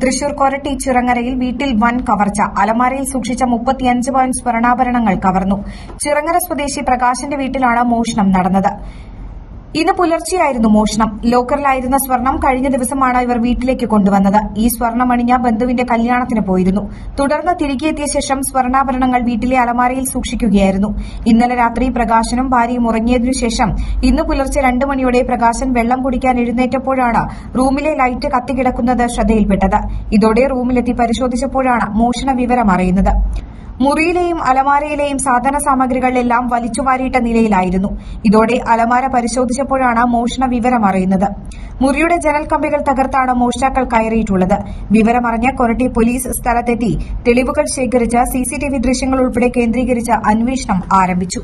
തൃശൂർ കൊരട്ടി ചിറങ്ങരയിൽ വീട്ടിൽ വൻ കവർച്ച. അലമാരയിൽ സൂക്ഷിച്ച മുപ്പത്തിയഞ്ച് പവൻ സ്വർണാഭരണങ്ങൾ കവർന്നു. ചിറങ്ങര സ്വദേശി പ്രകാശിന്റെ വീട്ടിലാണ് മോഷണം നടന്നത്. ഇന്ന് പുലർച്ചെയായിരുന്നു മോഷണം. ലോക്കറിലായിരുന്ന സ്വർണം കഴിഞ്ഞ ദിവസമാണ് ഇവർ വീട്ടിലേക്ക് കൊണ്ടുവന്നത്. ഈ സ്വർണം അണിഞ്ഞ ബന്ധുവിന്റെ കല്യാണത്തിന് പോയിരുന്നു. തുടർന്ന് തിരികെ എത്തിയ ശേഷം സ്വർണാഭരണങ്ങൾ വീട്ടിലെ അലമാരയിൽ സൂക്ഷിക്കുകയായിരുന്നു. ഇന്നലെ രാത്രി പ്രകാശനും ഭാര്യയും ഉറങ്ങിയതിനു ശേഷം ഇന്ന് പുലർച്ചെ രണ്ട് മണിയോടെ പ്രകാശൻ വെള്ളം കുടിക്കാൻ എഴുന്നേറ്റപ്പോഴാണ് റൂമിലെ ലൈറ്റ് കത്തിക്കിടക്കുന്നത് ശ്രദ്ധയിൽപ്പെട്ടത്. ഇതോടെ റൂമിലെത്തി പരിശോധിച്ചപ്പോഴാണ് മോഷണ വിവരം അറിയുന്നത്. മുറിയിലെയും അലമാരയിലെയും സാധന സാമഗ്രികളെല്ലാം വലിച്ചുവാരിയിട്ട നിലയിലായിരുന്നു. ഇതോടെ അലമാര പരിശോധിച്ചപ്പോഴാണ് മോഷണ വിവരം അറിയുന്നത്. മുറിയുടെ ജനൽ കമ്പികൾ തകർത്താണ് മോഷ്ടാക്കൾ കയറിയിട്ടുള്ളത്. വിവരമറിഞ്ഞ കൊരട്ടി പോലീസ് സ്ഥലത്തെത്തി. തെളിവുകൾ ശേഖരിച്ച് സിസിടിവി ദൃശ്യങ്ങൾ ഉൾപ്പെടെ കേന്ദ്രീകരിച്ച് അന്വേഷണം ആരംഭിച്ചു.